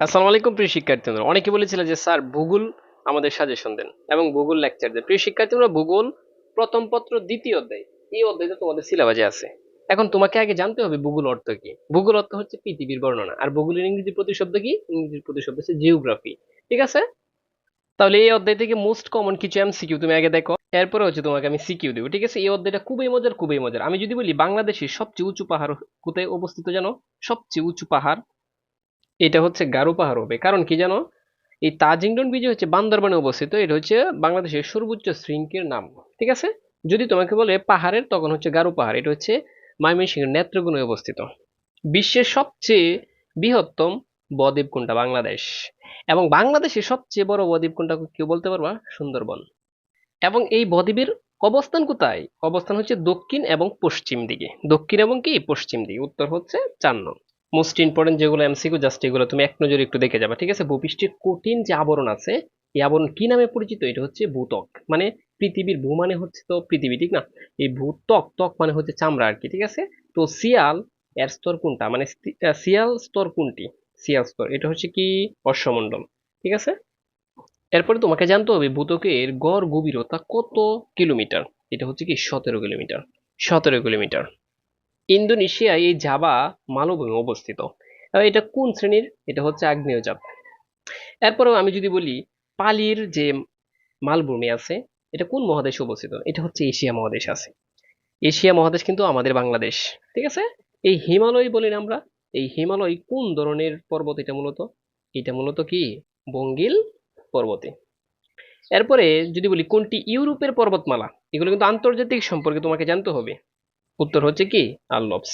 আসসালামু আলাইকুম, প্রিয় শিক্ষার্থীরা অনেকে বলেছিল যে, স্যার, ভূগোল আমাদের সাজেশন দেন। এবং ভূগোল লেকচার দেন। প্রিয় শিক্ষার্থীরা ভূগোল প্রথম পত্র, দ্বিতীয় অধ্যায়, এই অধ্যায়টা তোমাদের সিলেবাসে আছে। এখন তোমাকে আগে জানতে হবে ভূগোল অর্থ কি। ভূগোল অর্থ হচ্ছে পৃথিবীর বর্ণনা। আর ভূগোলের ইংরেজি প্রতিশব্দ কি? ইংরেজির প্রতিশব্দ হচ্ছে জিওগ্রাফি ঠিক আছে? তাহলে এই অধ্যায় থেকে মোস্ট কমন কিছু এমসিকিউ তুমি আগে দেখো। এরপরে হচ্ছে তোমাকে আমি সিকিউ দেবো, ঠিক আছে? এই অধ্যায়টা খুবই মজার খুবই মজার। আমি যদি বলি, বাংলাদেশের সবচেয়ে উঁচু পাহাড় কোথায় অবস্থিত জানো? সবচেয়ে উঁচু পাহাড় এটা হচ্ছে গারো পাহাড় হবে। কারণ কি জানো? এই তাজিংডন বিজয় হচ্ছে বান্দরবানে অবস্থিত, এটা হচ্ছে বাংলাদেশের সর্বোচ্চ শৃঙ্গের নাম। ঠিক আছে? যদি তোমাকে বলে পাহাড়ের, তখন হচ্ছে গারো পাহাড়, এটা হচ্ছে ময়মনসিংহের নেত্রকোণে অবস্থিত। বিশ্বের সবচেয়ে বৃহত্তম বদ্বীপ কোনটা? বাংলাদেশ। এবং বাংলাদেশের সবচেয়ে বড় বদ্বীপ কোনটা কেউ বলতে পারবা? সুন্দরবন। এবং এই বদ্বীপের অবস্থান কোথায়? অবস্থান হচ্ছে দক্ষিণ এবং পশ্চিম দিকে। দক্ষিণ এবং কি? পশ্চিম দিকে। উত্তর হচ্ছে চার নং। মোস্ট ইম্পর্টেন্ট যেগুলো এমসিকিউ জাস্ট এগুলো তুমি এক নজরে একটু দেখে যাবে, ঠিক আছে? ভূপৃষ্ঠের কঠিন যে আবরণ আছে, এই আবরণ কি নামে পরিচিত? এটা হচ্ছে ভূত্বক মানে পৃথিবীর ভূ মানে হচ্ছে তো পৃথিবী, ঠিক না? এই ভূত্বক, ত্বক মানে হচ্ছে চামড়া আর কি, ঠিক আছে? তো শিয়াল এর স্তর কোনটা? মানে সিয়াল স্তর কোনটি? সিয়াল স্তর, এটা হচ্ছে কি? অশ্বমণ্ডল ঠিক আছে? এরপরে তোমাকে জানতে হবে ভূতকের গড় গভীরতা কত কিলোমিটার? এটা হচ্ছে কি? সতেরো কিলোমিটার সতেরো কিলোমিটার। ইন্দোনেশিয়ায় এই জাভা মালভূমি অবস্থিত। এটা কোন শ্রেণির? এটা হচ্ছে আগ্নেয়জাত। এরপরেও আমি যদি বলি, পালির যে মালভূমি আছে, এটা কোন মহাদেশে অবস্থিত? এটা হচ্ছে এশিয়া মহাদেশ আছে। এশিয়া মহাদেশ কিন্তু আমাদের বাংলাদেশ, ঠিক আছে? এই হিমালয় বলি না আমরা, এই হিমালয় কোন ধরনের পর্বত এটা মূলত? এটা মূলত কি? বঙ্গিল পর্বতে। এরপরে যদি বলি, কোনটি ইউরোপের পর্বতমালা? এগুলো কিন্তু আন্তর্জাতিক সম্পর্কে তোমাকে জানতে হবে। উত্তর হচ্ছে কি? আল্লপস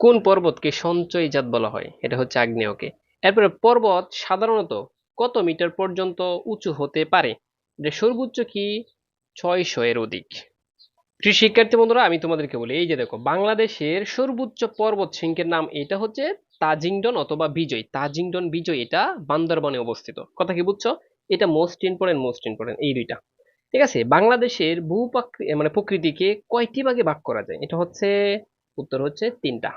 কোন পর্বতকে সঞ্চয়জাত বলা হয়? এটা হচ্ছে আগ্নেয়কে। এরপরে পর্বত সাধারণত কত মিটার পর্যন্ত উঁচু হতে পারে? সর্বোচ্চ কি? ছয়শো এর অধিক। প্রিয় শিক্ষার্থী বন্ধুরা, আমি তোমাদেরকে বলি, এই যে দেখো, বাংলাদেশের সর্বোচ্চ পর্বত শৃঙ্গের নাম এটা হচ্ছে তাজিংডন অথবা বিজয়। তাজিংডন বিজয় এটা বান্দরবনে অবস্থিত। কথা কি বুঝছ? এটা মোস্ট ইম্পর্টেন্ট মোস্ট ইম্পর্টেন্ট এই দুইটা। ঠিক আছে? বাংলাদেশের ভূ মানে প্রকৃতিকে কয়টি ভাগে ভাগ করা যায়? এটা হচ্ছে, উত্তর হচ্ছে তিনটা।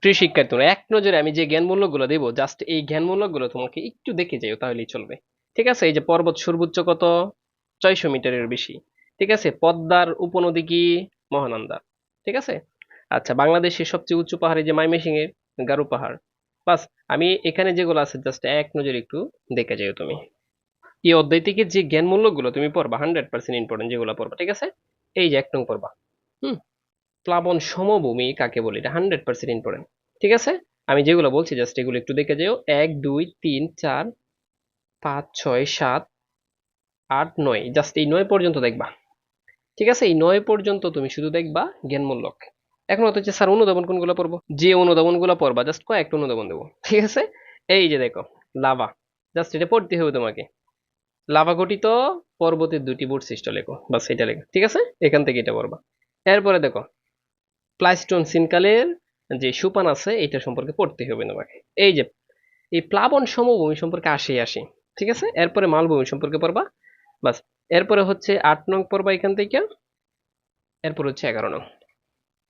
প্রিয় শিক্ষার্থীরা, এক নজরে আমি যে জ্ঞান মূল্যগুলো দেবো জাস্ট এই জ্ঞান মূল্যগুলো তোমাকে একটু দেখে যাও তাহলেই চলবে। ঠিক আছে? এই যে পর্বত সর্বোচ্চ কত? ছয়শো মিটারের বেশি। ঠিক আছে? পদ্মার উপনদী কি? মহানন্দা। ঠিক আছে? আচ্ছা বাংলাদেশের সবচেয়ে উঁচু পাহাড়ে যে মাইমেসিংয়ের গারু পাহাড়। বাস, আমি এখানে যেগুলো আছে জাস্ট এক নজরে একটু দেখে যাও তুমি। এই অধ্যায় থেকে যে জ্ঞান মূল্যগুলো তুমি পড়বা হান্ড্রেড পার্সেন্ট ইম্পর্টেন্ট যেগুলো পড়বা, ঠিক আছে? এই যে এক নং পড়বা, হুম? প্লাবন সমভূমি কাকে বলি? এটা হান্ড্রেড পার্সেন্ট ইম্পর্টেন্ট ঠিক আছে? আমি যেগুলো বলছি জাস্ট এগুলো একটু দেখে যাও। এক, দুই, তিন, চার, পাঁচ, ছয়, সাত, আট, নয় জাস্ট এই নয় পর্যন্ত দেখবা, ঠিক আছে? এই নয় পর্যন্ত তুমি শুধু দেখবা জ্ঞানমূলক এখন অত হচ্ছে স্যার অনুধাবন কোনগুলো পড়ব? যে অনুধাবনগুলো পড়বা জাস্ট কয়েকটা অনুধাবন দেবো, ঠিক আছে? এই যে দেখো, লাভা জাস্ট এটা পড়তে হবে তোমাকে। লাভা গঠিত পর্বতের দুটি বৈশিষ্ট্য লেখো বা এটা লেখো, ঠিক আছে? এখান থেকে এটা পড়বা। এরপরে দেখো, প্লাইস্টোন সিনকালের যে সুপান আছে, এটা সম্পর্কে পড়তে হবে তোমাকে। এই যে, এই প্লাবন সমভূমি সম্পর্কে আসে আসে, ঠিক আছে? এরপরে মালভূমি সম্পর্কে পড়বা, বাস। এরপরে হচ্ছে আট নং পড়বা এখান থেকে, এরপর হচ্ছে এগারো নং।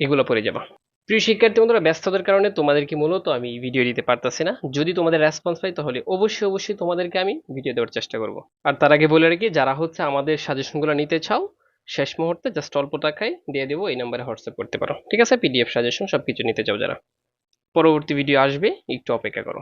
এগুলো পড়ে যাবা। প্রিয় শিক্ষার্থী বন্ধুরা, ব্যস্ততার কারণে তোমাদেরকে মূলত আমি ভিডিও দিতে পারতাছি না। যদি তোমাদের রেসপন্স পাই, তাহলে অবশ্যই অবশ্যই তোমাদেরকে আমি ভিডিও দেওয়ার চেষ্টা করব। আর তার আগে বলে রাখি, যারা হচ্ছে আমাদের সাজেশনগুলো নিতে চাও, শেষ মুহূর্তে জাস্ট অল্প টাকায় দিয়ে দেবো, এই নাম্বারে হোয়াটসঅ্যাপ করতে পারো। ঠিক আছে? পিডিএফ সাজেশন সব কিছু নিতে চাও যারা। পরবর্তী ভিডিও আসবে, একটু অপেক্ষা করো।